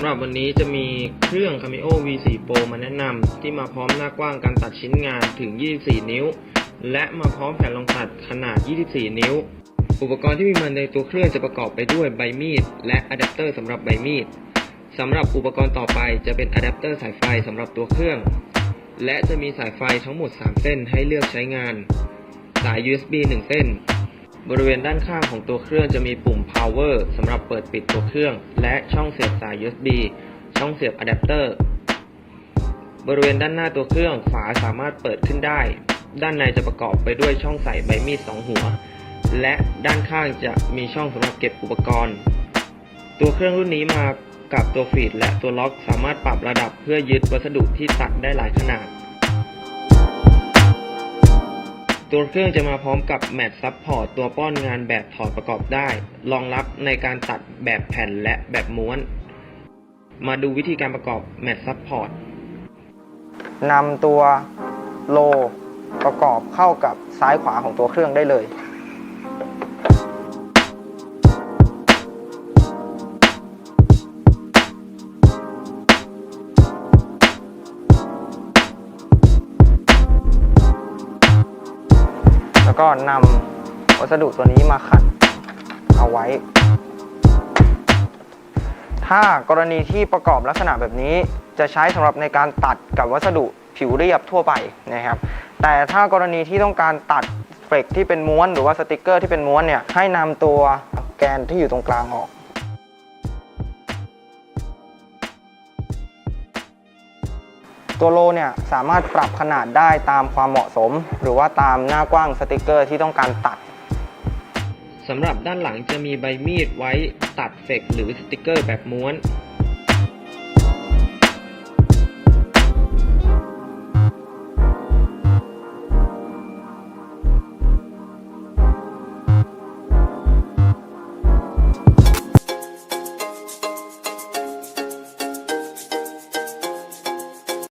ำหรับวันนี้จะมีเครื่อง Cameo V4 Pro มาแนะนำที่มาพร้อมหน้ากว้างการตัดชิ้นงานถึง 24 นิ้ว และมาพร้อมแผ่นรองตัดขนาด 24 นิ้ว อุปกรณ์ที่มีมาในตัวเครื่องจะประกอบไปด้วยใบมีด และอะแดปเตอร์สำหรับใบมีดสำหรับอุปกรณ์ต่อไปจะเป็นอะแดปเตอร์สายไฟสำหรับตัวเครื่อง และจะมีสายไฟทั้งหมด 3 เส้นให้เลือกใช้งาน สาย USB 1 เส้น บริเวณด้านข้างของตัวเครื่องจะมีปุ่ม power สำหรับเปิดปิดตัวเครื่อง และช่องเสียบสาย USB ช่องเสียบอะแดปเตอร์ บริเวณด้านหน้าตัวเครื่องฝาสามารถเปิดขึ้นได้ ด้านในจะประกอบไปด้วยช่องใส่ใบมีดสองหัว และด้านข้างจะมีช่องสำหรับเก็บอุปกรณ์ ตัวเครื่องรุ่นนี้มากับตัวฟีดและตัวล็อกสามารถปรับระดับเพื่อยึดวัสดุที่ตัดได้หลายขนาด ตัวเครื่องจะมาพร้อมกับแมทซับพอร์ตตัวป้อนงานแบบถอดประกอบได้ รองรับในการตัดแบบแผ่นและแบบม้วน มาดูวิธีการประกอบแมทซับพอร์ตนำตัวโลประกอบเข้ากับซ้ายขวาของตัวเครื่องได้เลย ก็นำวัสดุตัวนี้มาขัดเอาไว้ ถ้ากรณีที่ประกอบลักษณะแบบนี้จะใช้สำหรับในการตัดกับวัสดุผิวเรียบทั่วไปนะครับ แต่ถ้ากรณีที่ต้องการตัดเฟกที่เป็นม้วนหรือว่าสติกเกอร์ที่เป็นม้วนเนี่ยให้นำตัวแกนที่อยู่ตรงกลางออก ตัวโลเนี่ยสามารถปรับขนาดได้ตามความเหมาะสม หรือว่าตามหน้ากว้างสติกเกอร์ที่ต้องการตัดสำหรับด้านหลังจะมีใบมีดไว้ตัดเฟกหรือสติกเกอร์แบบม้วน